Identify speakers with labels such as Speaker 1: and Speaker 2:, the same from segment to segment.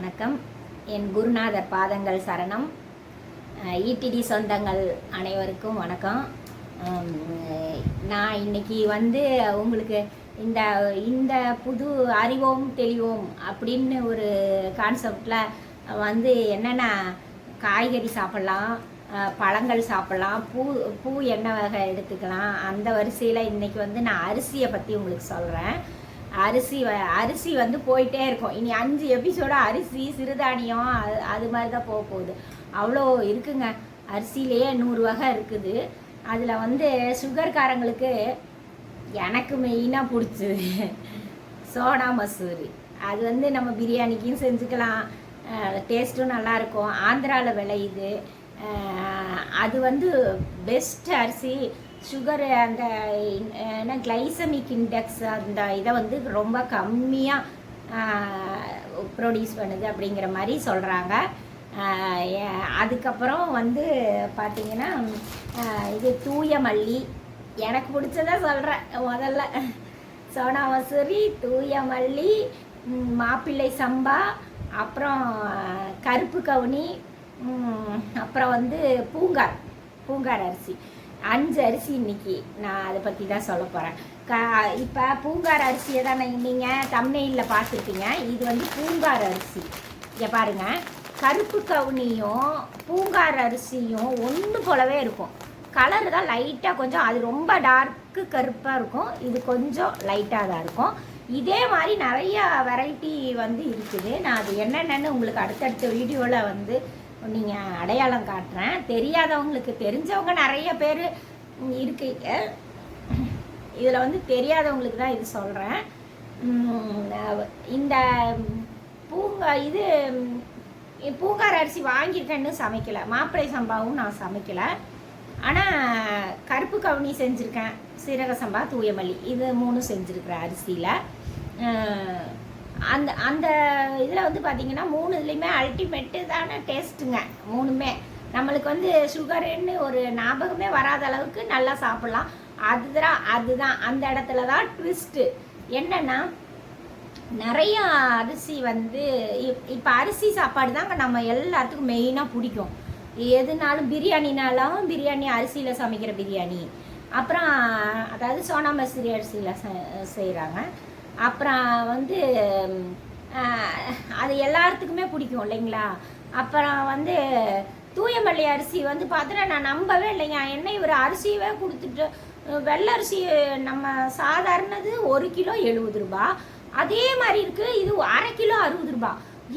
Speaker 1: வணக்கம். என் குருநாதர் பாதங்கள் சரணம். ஈடிடி சொந்தங்கள் அனைவருக்கும் வணக்கம். நான் இன்னைக்கு வந்து உங்களுக்கு இந்த இந்த புது அறிவோம் தெளிவோம் அப்படின்னு ஒரு கான்செப்டில் வந்து என்னென்ன காய்கறி சாப்பிட்லாம் பழங்கள் சாப்பிட்லாம் பூ பூ என்ன வகை எடுத்துக்கலாம் அந்த வரிசையில் இன்றைக்கி வந்து நான் அரிசியை பற்றி உங்களுக்கு சொல்கிறேன் அரிசி வ- அரிசி வந்து போயிட்டே இருக்கும். இனி அஞ்சு எபிசோட அரிசி சிறுதானியம் அது அது மாதிரி தான் போக போகுது. அவ்வளோ இருக்குங்க. அரிசியிலேயே நூறு வகை இருக்குது. அதில் வந்து சுகர்காரங்களுக்கு எனக்கு மெயினாக பிடிச்சது சோனா மசூரி. அது வந்து நம்ம பிரியாணிக்கும் செஞ்சுக்கலாம். டேஸ்ட்டும் நல்லாயிருக்கும். ஆந்திராவில் விளையுது. அது வந்து பெஸ்ட் அரிசி சுகர் அந்த என்ன கிளைசமிக் இண்டெக்ஸ் அந்த இதை வந்து ரொம்ப கம்மியாக ப்ரொடியூஸ் பண்ணுது அப்படிங்கிற மாதிரி சொல்கிறாங்க அதுக்கப்புறம் வந்து பார்த்தீங்கன்னா இது தூய மல்லி. எனக்கு பிடிச்சத சொல்கிறேன் முதல்ல. சோனா மசூரி தூய மல்லி மாப்பிள்ளை சம்பா அப்புறம் கருப்பு கவுனி அப்புறம் வந்து பூங்கார் பூங்கார் அரிசி. அஞ்சு அரிசி இன்னைக்கு நான் அதை பற்றி தான் சொல்ல போகிறேன் க இப்போ பூங்கார் அரிசியை தான் நீங்கள் தம்னையில் பார்த்துருப்பீங்க. இது வந்து பூங்கார் அரிசி. இங்கே பாருங்க. கருப்பு கவுனியும் பூங்கார் அரிசியும் ஒன்று போலவே இருக்கும். கலர் தான் லைட்டாக கொஞ்சம் அது ரொம்ப டார்க்கு கருப்பாக இருக்கும். இது கொஞ்சம் லைட்டாக தான் இருக்கும். இதே மாதிரி நிறைய வெரைட்டி வந்து இருக்குது. நான் அது என்னென்னு உங்களுக்கு அடுத்தடுத்த வீடியோவில் வந்து நீங்கள் அடையாளம் காட்டுறேன். தெரியாதவங்களுக்கு தெரிஞ்சவங்க நிறைய பேர் இருக்கீங்க இதில் வந்து தெரியாதவங்களுக்கு தான் இது சொல்கிறேன் இந்த பூங்கா இது ம், பூங்கார் அரிசி வாங்கியிருக்கேன்னு சமைக்கலை. மாப்பிள்ளை சம்பாவும் நான் சமைக்கலை. ஆனால் கருப்பு கவுனி செஞ்சுருக்கேன். சீரக சம்பா தூயமல்லி. இது மூணும் செஞ்சுருக்கிறேன் அரிசியில். அந்த அந்த இதில் வந்து பார்த்தீங்கன்னா மூணு இதுலேயுமே அல்டிமேட்டு தானே டேஸ்ட்டுங்க மூணுமே. நம்மளுக்கு வந்து சுகருன்னு ஒரு ஞாபகமே வராத அளவுக்கு நல்லா சாப்பிட்லாம். அதுதான் அதுதான் அந்த இடத்துல தான் ட்விஸ்ட்டு என்னென்னா நிறைய அரிசி வந்து இப் இப்போ அரிசி சாப்பாடு தாங்க நம்ம எல்லாத்துக்கும் மெயினாக பிடிக்கும். எதுனாலும் பிரியாணினாலும் பிரியாணி அரிசியில் சமைக்கிற பிரியாணி. அப்புறம் அதாவது சோனா மசூரி அரிசியில் செய்கிறாங்க அப்புறம் வந்து அது எல்லாத்துக்குமே பிடிக்கும் இல்லைங்களா? அப்புறம் வந்து தூயமல்லி அரிசி வந்து பார்த்தோன்னா நான் நம்பவே இல்லைங்க. என்ன இவர் அரிசியவே கொடுத்துட்டு வெள்ளை அரிசி நம்ம சாதாரணது ஒரு கிலோ எழுபது ரூபா. அதே மாதிரி இருக்கு இது அரை கிலோ அறுபது ரூபா.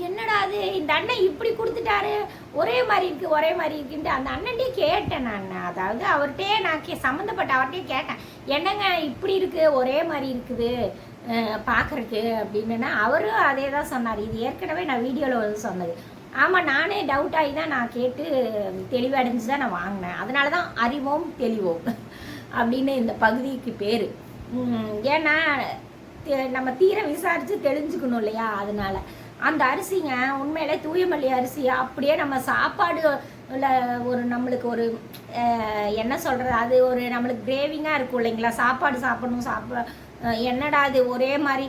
Speaker 1: என்னடா அது? இந்த அண்ணன் இப்படி கொடுத்துட்டாரு. ஒரே மாதிரி இருக்கு ஒரே மாதிரி இருக்குன்ட்டு அந்த அண்ணன்ட்டே கேட்டேன் நான். அதாவது அவர்கிட்டே நான் கே சம்மந்தப்பட்ட அவர்கிட்டயே கேட்டேன். என்னங்க இப்படி இருக்கு? ஒரே மாதிரி இருக்குது. பார்க்குறக்கு அப்படின்னா அவரும் அதே தான் சொன்னார். இது ஏற்கனவே நான் வீடியோவில் வந்து சொன்னது. ஆமாம் நானே டவுட் ஆகி தான் நான் கேட்டு தெளிவடைஞ்சு தான் நான் வாங்கினேன். அதனால தான் அறிவோம் தெளிவோம் அப்படின்னு இந்த பகுதிக்கு பேர். ஏன்னா நம்ம தீர விசாரித்து தெரிஞ்சுக்கணும் இல்லையா? அதனால். அந்த அரிசிங்க உண்மையிலே தூயமல்லி அரிசி அப்படியே நம்ம சாப்பாடு இல்லை ஒரு நம்மளுக்கு ஒரு என்ன சொல்கிறது அது ஒரு நம்மளுக்கு கிரேவிங்காக இருக்கும் இல்லைங்களா? சாப்பாடு சாப்பிடணும் சாப்பிட என்னடா அது ஒரே மாதிரி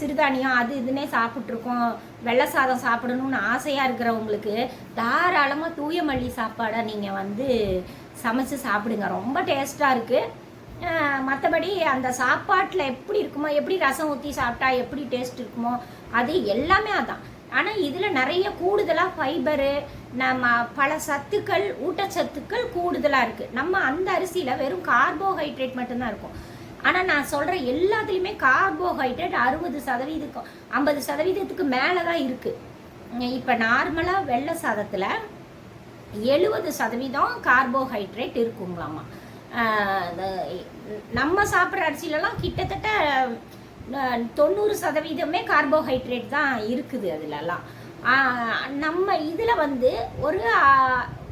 Speaker 1: சிறுதானியம் அது இதுன்னே சாப்பிட்ருக்கோம் வெள்ளை சாதம் சாப்பிடணும்னு ஆசையாக இருக்கிறவங்களுக்கு தாராளமாக தூயமல்லி சாப்பாடை நீங்கள் வந்து சமைச்சு சாப்பிடுங்க. ரொம்ப டேஸ்ட்டாக இருக்குது மற்றபடி அந்த சாப்பாட்டில் எப்படி இருக்குமோ எப்படி ரசம் ஊற்றி சாப்பிட்டா எப்படி டேஸ்ட் இருக்குமோ அது எல்லாமே அதான். ஆனால் இதில் நிறைய கூடுதலாக ஃபைபரு நம்ம பல சத்துக்கள் ஊட்டச்சத்துக்கள் கூடுதலாக இருக்குது நம்ம அந்த அரிசியில் வெறும் கார்போஹைட்ரேட் மட்டும்தான் இருக்கும். ஆனால் நான் சொல்கிற எல்லாத்துலேயுமே கார்போஹைட்ரேட் அறுபது சதவீதம் ஐம்பது சதவீதத்துக்கு மேலே தான் இருக்குது இப்போ நார்மலாக வெள்ளை சாதத்தில் எழுபது சதவீதம் கார்போஹைட்ரேட் இருக்குங்களாமா? இந்த நம்ம சாப்பிட்ற அரிசிலலாம் கிட்டத்தட்ட தொண்ணூறு சதவீதமே கார்போஹைட்ரேட் தான் இருக்குது அதுலலாம். நம்ம இதில் வந்து ஒரு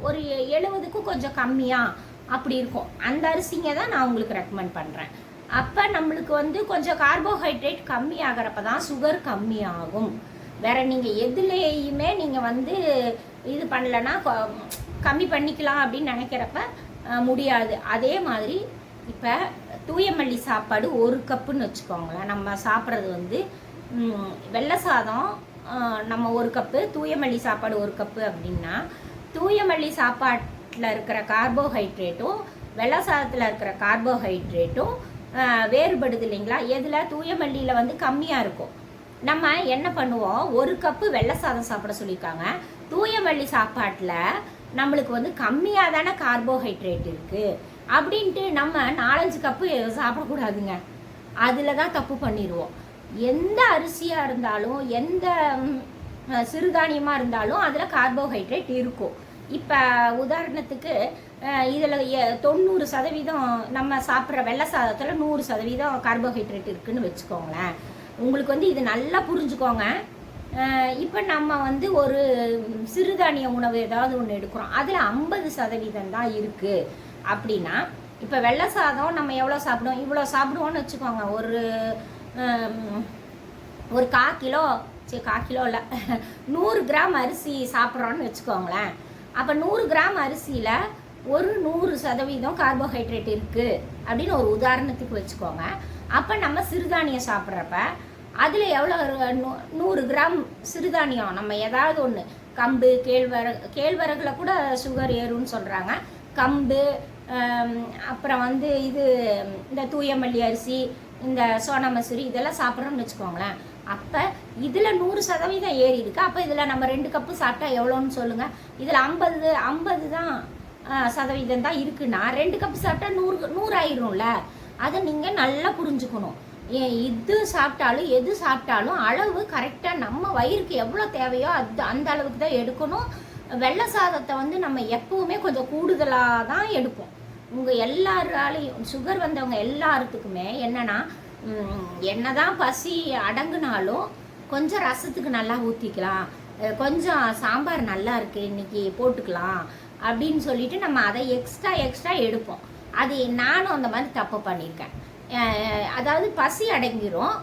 Speaker 1: ஒரு எழுபதுக்கும் கொஞ்சம் கம்மியாக அப்படி இருக்கும். அந்த அரிசிங்க தான் நான் உங்களுக்கு ரெக்கமெண்ட் பண்ணுறேன் அப்போ நம்மளுக்கு வந்து கொஞ்சம் கார்போஹைட்ரேட் கம்மி ஆகிறப்ப தான் சுகர் கம்மி ஆகும் வேற நீங்கள் எதுலேயுமே நீங்கள் வந்து இது பண்ணலன்னா கம்மி பண்ணிக்கலாம் அப்படின்னு நினைக்கிறப்ப முடியாது. அதே மாதிரி இப்போ தூயமல்லி சாப்பாடு ஒரு கப்புன்னு வச்சுக்கோங்களேன். நம்ம சாப்பிட்றது வந்து வெள்ளை சாதம் நம்ம ஒரு கப்பு தூயமல்லி சாப்பாடு ஒரு கப்பு அப்படின்னா தூயமல்லி சாப்பாட்டில் இருக்கிற கார்போஹைட்ரேட்டும் வெள்ளை சாதத்தில் இருக்கிற கார்போஹைட்ரேட்டும் வேறுபடுது இல்லைங்களா? எதில்? தூயமல்லியில் வந்து கம்மியாக இருக்கும். நம்ம என்ன பண்ணுவோம்? ஒரு கப்பு வெள்ளை சாதம் சாப்பிட சொல்லியிருக்காங்க. தூயமல்லி சாப்பாட்டில் நம்மளுக்கு வந்து கம்மியாக தானே கார்போஹைட்ரேட் இருக்குது அப்படின்ட்டு நம்ம நாலஞ்சு கப்பு சாப்பிடக்கூடாதுங்க. அதில் தான் தப்பு பண்ணிடுவோம் எந்த அரிசியாக இருந்தாலும் எந்த சிறுதானியமாக இருந்தாலும் அதில் கார்போஹைட்ரேட் இருக்கும். இப்போ உதாரணத்துக்கு இதில் தொண்ணூறு சதவீதம் நம்ம சாப்பிட்ற வெள்ளை சாதத்தில் நூறு சதவீதம் கார்போஹைட்ரேட் இருக்குன்னு வச்சுக்கோங்களேன். உங்களுக்கு வந்து இது நல்லா புரிஞ்சுக்கோங்க. இப்போ நம்ம வந்து ஒரு சிறுதானிய உணவு ஏதாவது ஒன்று எடுக்கிறோம். அதில் ஐம்பது சதவீதம் தான் இருக்குது அப்படின்னா இப்போ வெள்ளை சாதம் நம்ம எவ்வளோ சாப்பிடுவோம்? இவ்வளோ சாப்பிடுவோம்னு வச்சுக்கோங்க. ஒரு ஒரு கா கிலோ சரி கா கிலோ இல்லை. நூறு கிராம் அரிசி சாப்பிட்றோன்னு வச்சுக்கோங்களேன். அப்போ நூறு கிராம் அரிசியில் ஒரு நூறு சதவீதம் கார்போஹைட்ரேட் இருக்குது அப்படின்னு ஒரு உதாரணத்துக்கு வச்சுக்கோங்க. அப்போ நம்ம சிறுதானியம் சாப்பிட்றப்ப அதில் எவ்வளோ நூறு கிராம் சிறுதானியம் நம்ம ஏதாவது ஒன்று கம்பு கேழ்வரகு கேழ்வரகுல கூட சுகர் ஏறும்னு சொல்கிறாங்க கம்பு அப்புறம் வந்து இது இந்த தூயமல்லி அரிசி இந்த சோனா மசூரி இதெல்லாம் சாப்பிட்றோம்னு வச்சுக்கோங்களேன். அப்போ இதில் நூறு சதவீதம் ஏறி இருக்கு. அப்போ இதில் நம்ம ரெண்டு கப்பு சாப்பிட்டா எவ்வளோன்னு சொல்லுங்கள் இதில் ஐம்பது ஐம்பது தான் சதவீதம் தான் இருக்குன்னா ரெண்டு கப்பு சாப்பிட்டா நூறு நூறு ஆயிரும்ல. அதை நீங்கள் நல்லா புரிஞ்சுக்கணும். ஏன் இது சாப்பிட்டாலும் எது சாப்பிட்டாலும் அளவு கரெக்டாக நம்ம வயிறுக்கு எவ்வளோ தேவையோ அது அந்த அளவுக்கு தான் எடுக்கணும். வெள்ளை சாதத்தை வந்து நம்ம எப்பவுமே கொஞ்சம் கூடுதலாக தான் எடுப்போம். உங்கள் எல்லாராலையும் சுகர் வந்தவங்க எல்லாத்துக்குமே என்னன்னா என்ன என்னதான் பசி அடங்குனாலும் கொஞ்சம் ரசத்துக்கு நல்லா ஊற்றிக்கலாம் கொஞ்சம் சாம்பார் நல்லா இருக்கு இன்னைக்கு போட்டுக்கலாம் அப்படின்னு சொல்லிட்டு நம்ம அதை எக்ஸ்ட்ரா எக்ஸ்ட்ரா எடுப்போம். அது நானும் அந்த மாதிரி தப்பு பண்ணியிருக்கேன். அதாவது பசி அடங்கிரும்.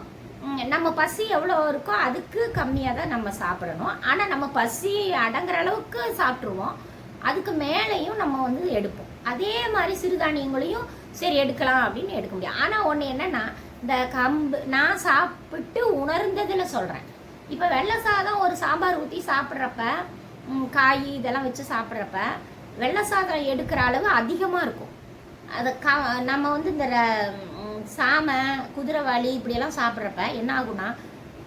Speaker 1: நம்ம பசி எவ்வளோ இருக்கோ அதுக்கு கம்மியாக தான் நம்ம சாப்பிடணும். ஆனால் நம்ம பசி அடங்குற அளவுக்கு சாப்பிட்ருவோம் அதுக்கு மேலேயும் நம்ம வந்து எடுப்போம். அதே மாதிரி சிறுதானியங்களையும் சரி எடுக்கலாம் அப்படின்னு எடுக்க முடியும். ஆனால் ஒன்று என்னென்னா இந்த கம்பு நான் சாப்பிட்டு உணர்ந்ததில் சொல்கிறேன் இப்போ வெள்ளை சாதம் ஒரு சாம்பார் ஊற்றி சாப்பிட்றப்ப காய் இதெல்லாம் வச்சு சாப்பிட்றப்ப வெள்ளை சாதம் எடுக்கிற அளவு அதிகமாக இருக்கும். அதை க நம்ம வந்து இந்த ர- சாமை குதிரைவாளி இப்படியெல்லாம் சாப்பிட்றப்ப என்ன ஆகும்னா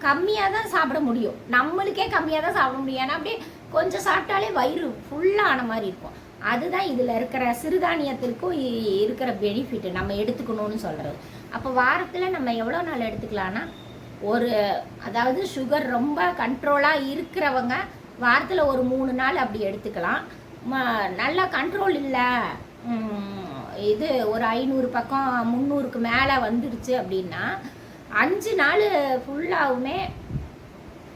Speaker 1: கம்மியாக தான் சாப்பிட முடியும். நம்மளுக்கே கம்மியாக தான் சாப்பிட முடியும். ஏன்னா அப்படியே கொஞ்சம் சாப்பிட்டாலே வயிறு ஃபுல்லாக ஆன மாதிரி இருக்கும். அதுதான் இதில் இருக்கிற சிறுதானியத்திற்கும் இருக்கிற பெனிஃபிட் நம்ம எடுத்துக்கணும்னு சொல்கிறது அப்போ வாரத்தில் நம்ம எவ்வளோ நாள் எடுத்துக்கலாம்னா ஒரு அதாவது சுகர் ரொம்ப கண்ட்ரோலாக இருக்கிறவங்க வாரத்தில் ஒரு மூணு நாள் அப்படி எடுத்துக்கலாம். ம- நல்லா கண்ட்ரோல் இல்லை. இது ஒரு ஐநூறு பக்கம் முந்நூறுக்கு மேலே வந்துடுச்சு அப்படின்னா அஞ்சு நாள் ஃபுல்லாகவுமே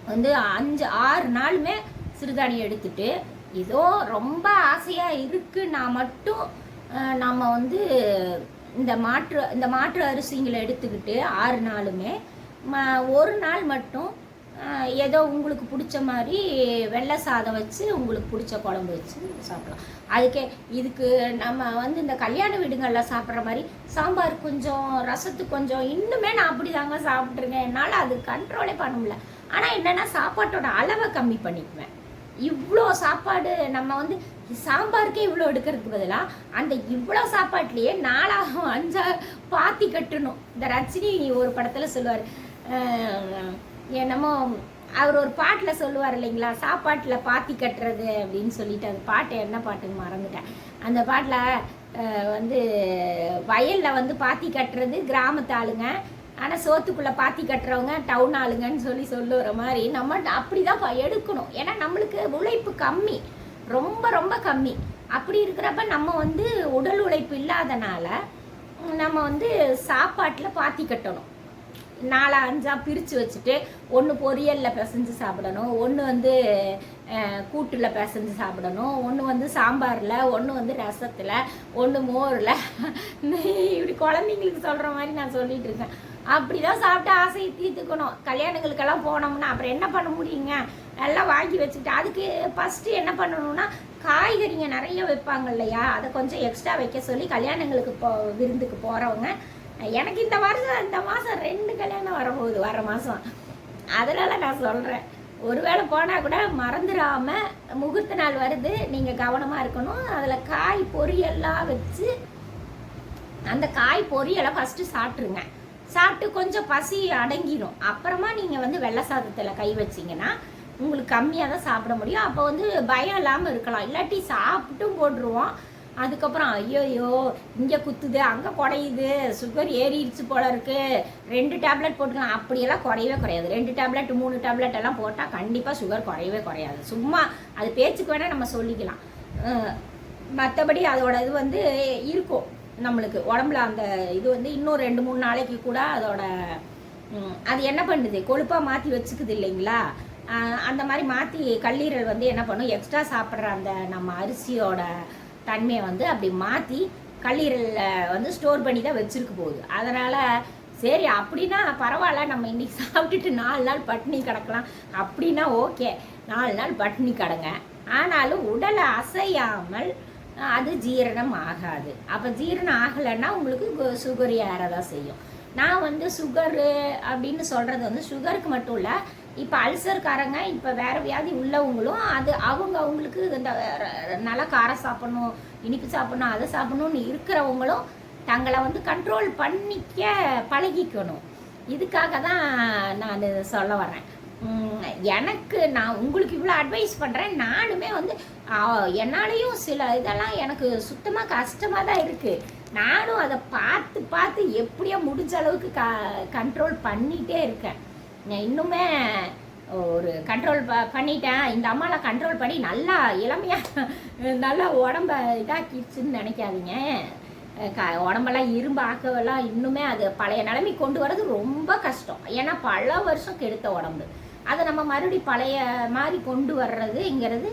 Speaker 1: வந்து அஞ்சு ஆறு நாளுமே சிறுதானியம் எடுத்துட்டு ஏதோ ரொம்ப ஆசையாக இருக்குன்னா மட்டும் நம்ம வந்து இந்த மாற்று இந்த மாற்று அரிசிங்களை எடுத்துக்கிட்டு ஆறு நாளுமே ம- ஒரு நாள் மட்டும் ஏதோ உங்களுக்கு பிடிச்ச மாதிரி வெள்ளை சாதம் வச்சு உங்களுக்கு பிடிச்ச குழம்பு வச்சு சாப்பிடலாம். அதுக்கே இதுக்கு நம்ம வந்து இந்த கல்யாண வீடுங்களில் சாப்பிட்ற மாதிரி சாம்பார் கொஞ்சம் ரசத்துக்கு கொஞ்சம் இன்னுமே நான் அப்படி தாங்க சாப்பிட்ருக்கேன் என்னால் அது கண்ட்ரோலே பண்ண முடியல. ஆனால் என்னென்னா சாப்பாட்டோட அளவை கம்மி பண்ணிக்குவேன். இவ்வளோ சாப்பாடு நம்ம வந்து சாம்பாருக்கே இவ்வளோ எடுக்கிறதுக்கு பதிலாக அந்த இவ்வளோ சாப்பாட்லேயே நாலாகும் அஞ்சா பாத்தி கட்டணும். இந்த ரஜினி ஒரு படத்தில் சொல்லுவார் என்னமோ அவர் ஒரு பாட்டில் சொல்லுவார் இல்லைங்களா? சாப்பாட்டில் பாத்தி கட்டுறது அப்படின்னு சொல்லிட்டு அந்த பாட்டு என்ன பாட்டுன்னு மறந்துட்டேன். அந்த பாட்டில் வந்து வயலில் வந்து பாத்தி கட்டுறது கிராமத்து ஆளுங்க. ஆனால் சோத்துக்குள்ளே பாத்தி கட்டுறவங்க டவுன் ஆளுங்கன்னு சொல்லி சொல்லுற மாதிரி நம்ம அப்படி தான் எடுக்கணும். ஏன்னா நம்மளுக்கு உழைப்பு கம்மி. ரொம்ப ரொம்ப கம்மி. அப்படி இருக்கிறப்ப நம்ம வந்து உடல் உழைப்பு இல்லாதனால நம்ம வந்து சாப்பாட்டில் பாத்தி கட்டணும். நாலா அஞ்சா பிரித்து வச்சுட்டு ஒன்று பொரியலில் பிசைஞ்சு சாப்பிடணும் ஒன்று வந்து கூட்டில் பிசைஞ்சு சாப்பிடணும் ஒன்று வந்து சாம்பாரில் ஒன்று வந்து ரசத்தில் ஒன்று மோரில். இப்படி குழந்தைங்களுக்கு சொல்கிற மாதிரி நான் சொல்லிட்டு இருக்கேன். அப்படி தான் சாப்பிட்டு ஆசையை தீர்த்துக்கணும். கல்யாணங்களுக்கெல்லாம் போனோம்னா அப்புறம் என்ன பண்ண முடியுங்க? எல்லாம் வாங்கி வச்சுக்கிட்டு அதுக்கு ஃபஸ்ட்டு என்ன பண்ணணும்னா காய்கறிங்க நிறைய வைப்பாங்க இல்லையா? அதை கொஞ்சம் எக்ஸ்ட்ரா வைக்க சொல்லி கல்யாணங்களுக்கு போ விருந்துக்கு போகிறவங்க எனக்கு இந்த வருஷம் இந்த மாதம் ரெண்டு கல்யாணம் வரப்போகுது வர மாதம் அதனால நான் சொல்கிறேன் ஒருவேளை போனால் கூட மறந்துடாம முகூர்த்த நாள் வருது நீங்கள் கவனமாக இருக்கணும். அதில் காய் பொரியெல்லாம் வச்சு அந்த காய் பொரியலை ஃபஸ்ட்டு சாப்பிட்ருங்க சாப்பிட்டு கொஞ்சம் பசி அடங்கிடும் அப்புறமா நீங்கள் வந்து வெள்ளை சாதத்தில் கை வச்சிங்கன்னா உங்களுக்கு கம்மியாக தான் சாப்பிட முடியும். அப்போ வந்து பயம் இல்லாமல் இருக்கலாம். இல்லாட்டி சாப்பிட்டும் போட்டுருவோம். அதுக்கப்புறம் ஐயோயோ இங்கே குத்துது அங்கே குறையுது சுகர் ஏறிடுச்சு போல இருக்குது ரெண்டு டேப்லெட் போட்டுக்கலாம். அப்படியெல்லாம் குறையவே குறையாது. ரெண்டு டேப்லெட் மூணு டேப்லெட் எல்லாம் போட்டால் கண்டிப்பாக சுகர் குறையவே குறையாது. சும்மா அது பேச்சுக்கு வேணால் நம்ம சொல்லிக்கலாம். மற்றபடி அதோட இது வந்து இருக்கும் நம்மளுக்கு. உடம்புல அந்த இது வந்து இன்னும் ரெண்டு மூணு நாளைக்கு கூட அதோட அது என்ன பண்ணுது? கொழுப்பாக மாற்றி வச்சுக்குது இல்லைங்களா? அந்த மாதிரி மாற்றி கல்லீரல் வந்து என்ன பண்ணும்? எக்ஸ்ட்ரா சாப்பிட்ற அந்த நம்ம அரிசியோட தன்மையை வந்து அப்படி மாற்றி கல்லீரலில் வந்து ஸ்டோர் பண்ணி தான் வச்சிருக்க போகுது. அதனால் சரி அப்படின்னா பரவாயில்ல நம்ம இன்றைக்கி சாப்பிட்டுட்டு நாலு நாள் பட்டினி கிடக்கலாம். அப்படின்னா ஓகே நாலு நாள் பட்டினி கிடங்க. ஆனாலும் உடலை அசையாமல் அது ஜீரணம் ஆகாது. அப்போ ஜீரணம் ஆகலைன்னா உங்களுக்கு சுகர் ஏறதான் செய்யும். நான் வந்து சுகரு அப்படின்னு சொல்கிறது வந்து சுகருக்கு மட்டும் இல்லை இப்போ அல்சர்காரங்க இப்போ வேறு வியாதி உள்ளவங்களும் அது அவங்க அவங்களுக்கு இந்த நல்லா காரம் சாப்பிடணும் இனிப்பு சாப்பிடணும் அதை சாப்பிடணும்னு இருக்கிறவங்களும் தங்களை வந்து கண்ட்ரோல் பண்ணிக்க பழகிக்கணும். இதுக்காக தான் நான் சொல்ல வரேன் எனக்கு நான் உங்களுக்கு இவ்வளோ அட்வைஸ் பண்ணுறேன் நானுமே வந்து ஆ, என்னாலேயும் சில இதெல்லாம் எனக்கு சுத்தமாக கஷ்டமாக தான் இருக்குது நானும் அதை பார்த்து பார்த்து எப்படியோ முடிஞ்ச அளவுக்கு க கண்ட்ரோல் பண்ணிகிட்டே இருக்கேன். நான் இன்னுமே ஒரு கண்ட்ரோல் ப பண்ணிட்டேன். இந்த அம்மாலாம் கண்ட்ரோல் பண்ணி நல்லா இளமையாக நல்லா உடம்ப இதாக்கிடுச்சுன்னு நினைக்காதீங்க. க உடம்பெல்லாம் இரும்பு ஆக்கவெல்லாம் இன்னுமே அது பழைய நிலைமை கொண்டு வர்றது ரொம்ப கஷ்டம். ஏன்னா பல வருஷம் கெடுத்த உடம்பு. அதை நம்ம மறுபடி பழைய மாதிரி கொண்டு வர்றதுங்கிறது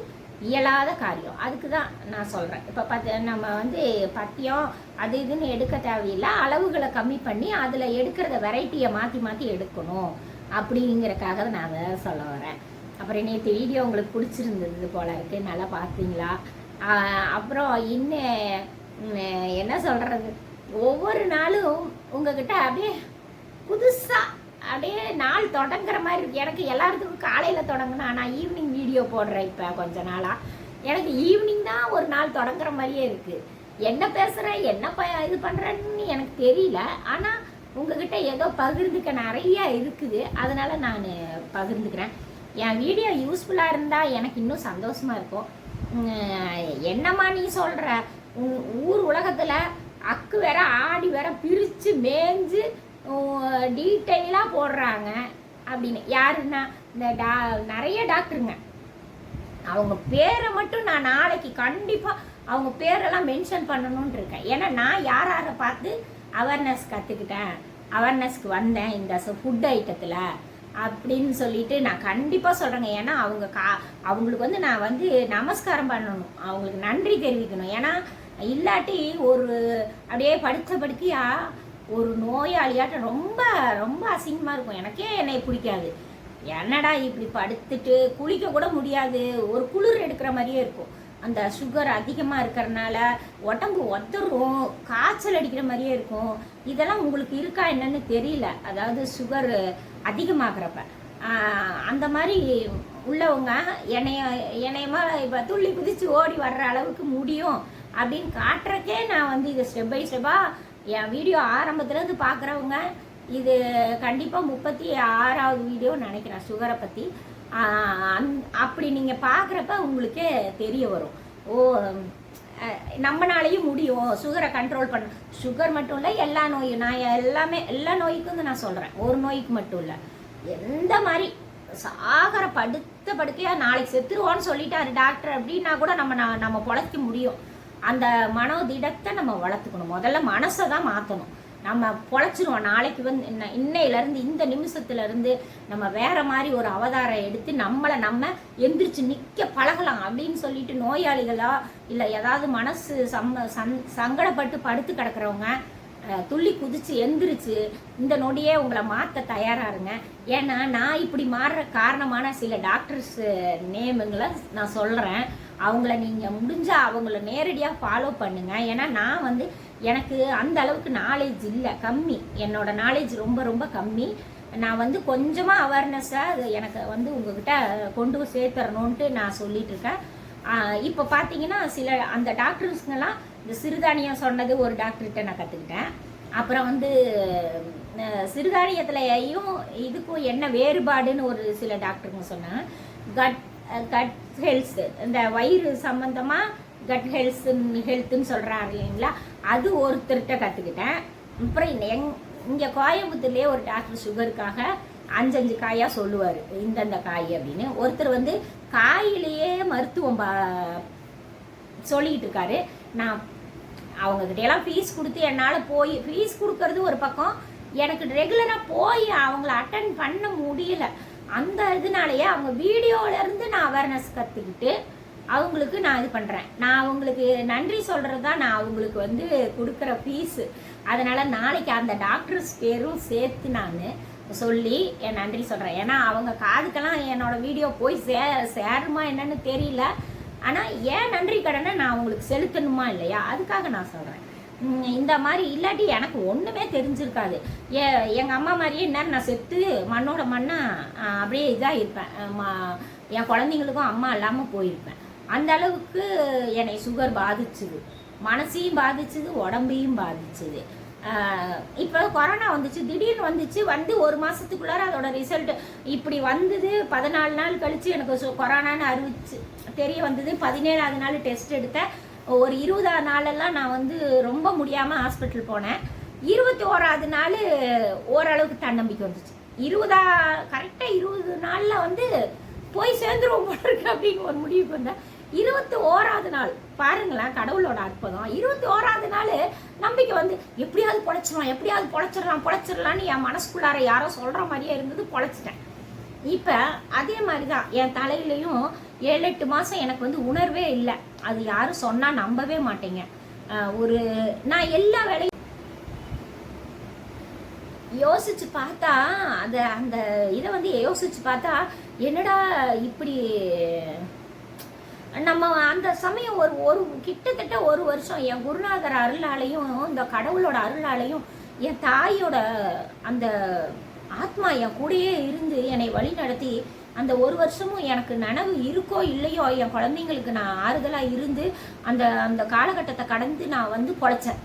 Speaker 1: இயலாத காரியம். அதுக்கு தான் நான் சொல்கிறேன் இப்போ பத்து நம்ம வந்து பத்தியம் அது இதுன்னு எடுக்க தேவையில்லை. அளவுகளை கம்மி பண்ணி அதில் எடுக்கிறத வெரைட்டியை மாற்றி மாற்றி எடுக்கணும். அப்படிங்கிறக்காக தான் நான் அதை சொல்ல வரேன். அப்புறம் நேற்று வீடியோ உங்களுக்கு பிடிச்சிருந்தது போல இருக்கு. நல்லா பார்த்தீங்களா? அப்புறம் இன்னும் என்ன சொல்கிறது ஒவ்வொரு நாளும் உங்ககிட்ட அப்படியே புதுசாக அப்படியே நாள் தொடங்குற மாதிரி இருக்கு. எனக்கு எல்லாத்துக்கும் காலையில் தொடங்கினா நான் ஈவினிங் வீடியோ போடுறேன் இப்போ கொஞ்ச நாளாக எனக்கு ஈவினிங் தான் ஒரு நாள் தொடங்குற மாதிரியே இருக்குது என்ன பேசுகிறேன் என்ன ப இது பண்ணுறேன்னு எனக்கு தெரியல. ஆனால் உங்ககிட்ட ஏதோ பகிர்ந்துக்க நிறைய இருக்குது. அதனால நான் பகிர்ந்துக்கிறேன். என் வீடியோ யூஸ்ஃபுல்லாக இருந்தால் எனக்கு இன்னும் சந்தோஷமாக இருக்கும். என்னம்மா நீ சொல்கிற ஊர் உலகத்தில் அக்கு வேற ஆடி வேற பிரித்து மேய்ஞ்சு டீட்டெயிலாக போடுறாங்க அப்படின்னு. யாருன்னா இந்த டா நிறைய டாக்டருங்க. அவங்க பேரை மட்டும் நான் நாளைக்கு கண்டிப்பாக அவங்க பேரெல்லாம் மென்ஷன் பண்ணணும்னு இருக்கேன். ஏன்னா நான் யார் யாரை பார்த்து அவேர்னஸ் கற்றுக்கிட்டேன் அவேர்னஸ்க்கு வந்தேன் இந்த ஃபுட் ஐட்டத்தில் அப்படின்னு சொல்லிட்டு நான் கண்டிப்பாக சொல்கிறேங்க ஏன்னா அவங்க கா அவங்களுக்கு வந்து நான் வந்து நமஸ்காரம் பண்ணணும். அவங்களுக்கு நன்றி தெரிவிக்கணும். ஏன்னா இல்லாட்டி ஒரு அப்படியே படுத்த படுக்கையா ஒரு நோயாளியாட்டம் ரொம்ப ரொம்ப அசிங்கமாக இருக்கும். எனக்கே என்னை பிடிக்காது. என்னடா இப்படி படுத்துட்டு குளிக்க கூட முடியாது. ஒரு குளிர் எடுக்கிற மாதிரியே இருக்கும். அந்த சுகர் அதிகமாக இருக்கிறனால உடம்பு ஒத்தரும் காய்ச்சல் அடிக்கிற மாதிரியே இருக்கும். இதெல்லாம் உங்களுக்கு இருக்கா என்னன்னு தெரியல. அதாவது சுகர் அதிகமாகிறப்ப. அந்த மாதிரி உள்ளவங்க என்னைய என்னையமா இப்போ துள்ளி குதித்து ஓடி வர்ற அளவுக்கு முடியும் அப்படின்னு காட்டுறக்கே நான் வந்து இதை ஸ்டெப் பை ஸ்டெப்பாக என் வீடியோ ஆரம்பத்துலேருந்து பார்க்குறவங்க இது கண்டிப்பாக முப்பத்தி ஆறாவது வீடியோ நினைக்கிறேன் சுகரை பற்றி அப்படி நீங்கள் பார்க்குறப்ப உங்களுக்கே தெரிய வரும். ஓ நம்மனாலையும் முடியும். சுகரை கண்ட்ரோல் பண்ண சுகர் மட்டும் இல்லை எல்லா நோயும். நான் எல்லாமே எல்லா நோய்க்கும் நான் சொல்கிறேன் ஒரு நோய்க்கு மட்டும் இல்லை. எந்த மாதிரி சாகர படுத்த படுக்கையாக நாளைக்கு செத்துருவோன்னு சொல்லிட்டாரு டாக்டர் அப்படின்னா கூட நம்ம ந- நம்ம பொழைக்க முடியும். அந்த மனோதிடத்தை நம்ம வளர்த்துக்கணும். முதல்ல மனசை தான் மாற்றணும் நம்ம பொழைச்சிருவோம். நாளைக்கு வந்து இன்ன- இன்னையிலேருந்து இந்த நிமிஷத்துலேருந்து நம்ம வேற மாதிரி ஒரு அவதாரம் எடுத்து நம்மளை நம்ம எந்திரிச்சு நிற்க பழகலாம் அப்படின்னு சொல்லிட்டு நோயாளிகளாக இல்லை ஏதாவது மனசு சம்ம சந் சங்கடப்பட்டு படுத்து கிடக்கிறவங்க துள்ளி குதிச்சு எந்திரிச்சு இந்த நொடியே உங்களை மாற்ற தயாராக இருங்க. ஏன்னா நான் இப்படி மாறுற காரணமான சில டாக்டர்ஸ் நேமுங்களை நான் சொல்கிறேன் அவங்கள நீங்கள் முடிஞ்சால் அவங்கள நேரடியாக ஃபாலோ பண்ணுங்கள் ஏன்னா நான் வந்து எனக்கு அந்த அளவுக்கு நாலேஜ் இல்லை கம்மி. என்னோட நாலேஜ் ரொம்ப ரொம்ப கம்மி. நான் வந்து கொஞ்சமாக அவேர்னஸாக அது எனக்கு வந்து உங்ககிட்ட கொண்டு போய் சேர்த்துறணுன்ட்டு நான் சொல்லிட்டு இருக்கேன் இப்போ பார்த்தீங்கன்னா சில அந்த டாக்டர்ஸ்ங்கெல்லாம் இந்த சிறுதானியம் சொன்னது ஒரு டாக்டர்கிட்ட நான் கற்றுக்கிட்டேன் அப்புறம் வந்து சிறுதானியத்துலையும் இதுக்கும் என்ன வேறுபாடுன்னு ஒரு சில டாக்டருங்க சொன்னாங்க. கட் கட் ஹெல்த் இந்த வயிறு சம்மந்தமாக கட் ஹெல்த் ஹெல்த்துன்னு சொல்கிறாங்க இல்லைங்களா? அது ஒருத்தர்கிட்ட கற்றுக்கிட்டேன் அப்புறம் எங் இங்கே கோயம்புத்தூர்லேயே ஒரு டாக்டர் சுகருக்காக அஞ்சஞ்சு காயாக சொல்லுவார். இந்தந்த காய் அப்படின்னு. ஒருத்தர் வந்து காயிலேயே மருத்துவம் பா சொல்லிக்கிட்டு இருக்காரு. நான் அவங்கக்கிட்டையெல்லாம் ஃபீஸ் கொடுத்து என்னால் போய் ஃபீஸ் கொடுக்கறது ஒரு பக்கம். எனக்கு ரெகுலராக போய் அவங்கள அட்டன் பண்ண முடியல. அந்த இதனாலேயே அவங்க வீடியோவிலேருந்து நான் அவேர்னஸ் கற்றுக்கிட்டு அவங்களுக்கு நான் இது பண்ணுறேன் நான் அவங்களுக்கு நன்றி சொல்கிறது தான் நான் அவங்களுக்கு வந்து கொடுக்குற ஃபீஸு அதனால் நாளைக்கு அந்த டாக்டர்ஸ் பேரும் சேர்த்து நான் சொல்லி என் நன்றி சொல்கிறேன் ஏன்னா அவங்க காதுக்கெல்லாம் என்னோட வீடியோ போய் சே சேருமா என்னன்னு தெரியல. ஆனால் ஏன் நன்றி கடனை நான் அவங்களுக்கு செலுத்தணுமா இல்லையா? அதுக்காக நான் சொல்கிறேன் இந்த மாதிரி இல்லாட்டி எனக்கு ஒன்றுமே தெரிஞ்சிருக்காது. ஏ எங்கள் அம்மா மாதிரியே இந்நேரம் நான் செத்து மண்ணோட மண்ணாக அப்படியே இதாக இருப்பேன். ம- என் குழந்தைங்களுக்கும் அம்மா இல்லாமல் போயிருப்பேன். அந்த அளவுக்கு என்னை சுகர் பாதிச்சுது. மனசையும் பாதிச்சுது உடம்பையும் பாதிச்சுது. இப்போ கொரோனா வந்துச்சு திடீர்னு வந்துச்சு வந்து ஒரு மாதத்துக்குள்ளார அதோட ரிசல்ட் இப்படி வந்தது பதினாலு நாள் கழித்து எனக்கு கொரோனான்னு அறிவிச்சு தெரிய வந்தது. பதினேழாவது நாள் டெஸ்ட் எடுத்தேன். ஒரு இருபதாவது நாளெல்லாம் நான் வந்து ரொம்ப முடியாமல் ஹாஸ்பிட்டல் போனேன். இருபத்தி ஓராவது நாள் ஓரளவுக்கு தன்னம்பிக்கை வந்துச்சு. இருபதா கரெக்டாக இருபது நாளில் வந்து போய் சேர்ந்துருவோம் போட்டிருக்கு அப்படின்னு ஒரு முடிவுக்கு வந்தேன். இருபத்தி ஓராவது நாள். பாருங்களேன் கடவுளோட அற்புதம். இருபத்தி ஓராவது நாள் நம்பிக்கை வந்து எப்படியாவது பொழைச்சிடலாம் எப்படியாவது பொழைச்சிடலாம் பொழைச்சிடலான்னு என் மனசுக்குள்ளார யாரோ சொல்கிற மாதிரியே இருந்தது பொழைச்சிட்டேன். இப்போ அதே மாதிரி தான் என் தலையிலையும் ஏழு எட்டு மாதம் எனக்கு வந்து உணர்வே இல்லை. அது யாரும் சொன்னால் நம்பவே மாட்டேங்க. ஒரு நான் எல்லா வேலையும் யோசிச்சு பார்த்தா அந்த அந்த இதை வந்து யோசிச்சு பார்த்தா என்னடா இப்படி நம்ம அந்த சமயம் ஒரு ஒரு கிட்டத்தட்ட ஒரு வருஷம் என் குருநாதர் அருளாலையும் இந்த கடவுளோட அருளாலையும் என் தாயோட அந்த ஆத்மா என் கூடயே இருந்து என்னை வழி நடத்தி அந்த ஒரு வருஷமும் எனக்கு நனவு இருக்கோ இல்லையோ என் குழந்தைங்களுக்கு நான் ஆறுதலாக இருந்து அந்த அந்த காலகட்டத்தை கடந்து நான் வந்து பொழைச்சேன்.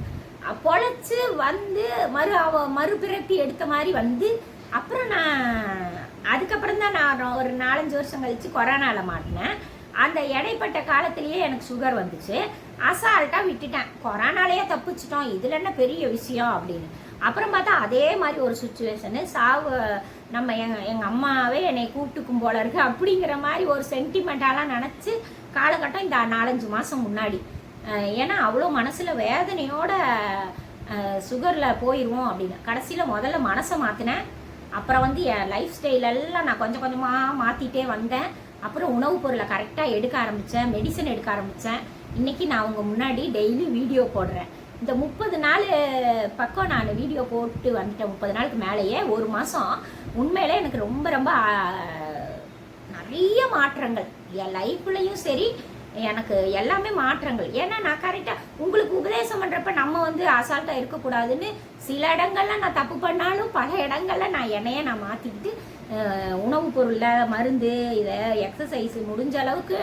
Speaker 1: பொழைச்சி வந்து மறு அவ மறுபிறப்பி எடுத்த மாதிரி வந்து அப்புறம் நான் அதுக்கப்புறம் தான் நான் ஒரு நாலஞ்சு வருஷம் கழித்து கொரோனாவில் மாட்டினேன் அந்த இடைப்பட்ட காலத்திலேயே எனக்கு சுகர் வந்துச்சு. அசால்ட்டாக விட்டுட்டேன். கொரோனாலேயே தப்பிச்சிட்டோம். இதில் என்ன பெரிய விஷயம் அப்படின்னு. அப்புறம் பார்த்தா அதே மாதிரி ஒரு சுச்சுவேஷனு சாவு நம்ம எங்கள் எங்கள் அம்மாவே என்னை கூப்பிட்டுக்கும் போல இருக்கு. அப்படிங்கிற மாதிரி ஒரு சென்டிமெண்ட்டாலாம் நினச்சி காலகட்டம் இந்த நாலஞ்சு மாதம் முன்னாடி. ஏன்னா அவ்வளோ மனசில் வேதனையோட சுகரில் போயிடுவோம் அப்படின்னு. கடைசியில் முதல்ல மனசை மாற்றினேன் அப்புறம் வந்து என் லைஃப் ஸ்டைல் எல்லாம் நான் கொஞ்சம் கொஞ்சமாக மாற்றிட்டே வந்தேன். அப்புறம் உணவுப் பொருளை கரெக்டாக எடுக்க ஆரம்பித்தேன் மெடிசன் எடுக்க ஆரம்பித்தேன் இன்றைக்கி நான் உங்கள் முன்னாடி டெய்லி வீடியோ போடுறேன். இந்த முப்பது நாள் பக்கம் நான் வீடியோ போட்டு வந்துட்டேன் முப்பது நாளுக்கு மேலேயே. ஒரு மாதம் உண்மையிலே எனக்கு ரொம்ப ரொம்ப நிறைய மாற்றங்கள். என் லைஃப்லையும் சரி எனக்கு எல்லாமே மாற்றங்கள். ஏன்னா நான் கரெக்டாக உங்களுக்கு உபதேசம் பண்ணுறப்ப நம்ம வந்து அசால்ட்டாக இருக்கக்கூடாதுன்னு சில இடங்கள்ல நான் தப்பு பண்ணாலும் பல இடங்கள்ல நான் என்னைய நான் மாற்றிக்கிட்டு உணவுப் பொருளில் மருந்து இதை எக்ஸசைஸ் முடிஞ்ச அளவுக்கு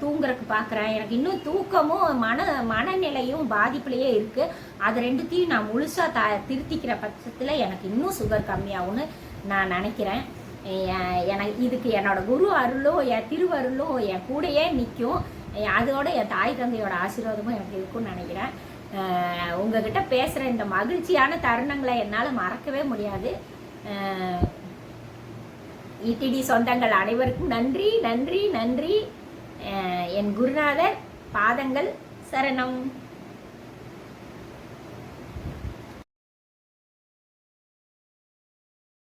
Speaker 1: தூங்குறக்கு தூங்குறதுக்கு பார்க்குறேன் எனக்கு இன்னும் தூக்கமும் மன மனநிலையும் பாதிப்புலேயே இருக்குது அது ரெண்டுத்தையும் நான் முழுசாக த திருத்திக்கிற பட்சத்தில் எனக்கு இன்னும் சுகர் கம்மியாகும்னு நான் நினைக்கிறேன். எனக்கு இதுக்கு என்னோடய குரு அருளும் என் திருவருளும் என் கூடயே நிற்கும் அதோட என் தாய் தந்தையோட ஆசீர்வாதமும் எனக்கு இருக்கும்னு நினைக்கிறேன். உங்ககிட்ட பேசுகிற இந்த மகிழ்ச்சியான தருணங்களை என்னால் மறக்கவே முடியாது. இடிடி சொந்தங்கள் அனைவருக்கும் நன்றி நன்றி நன்றி. என் குருநாதர் பாதங்கள் சரணம்.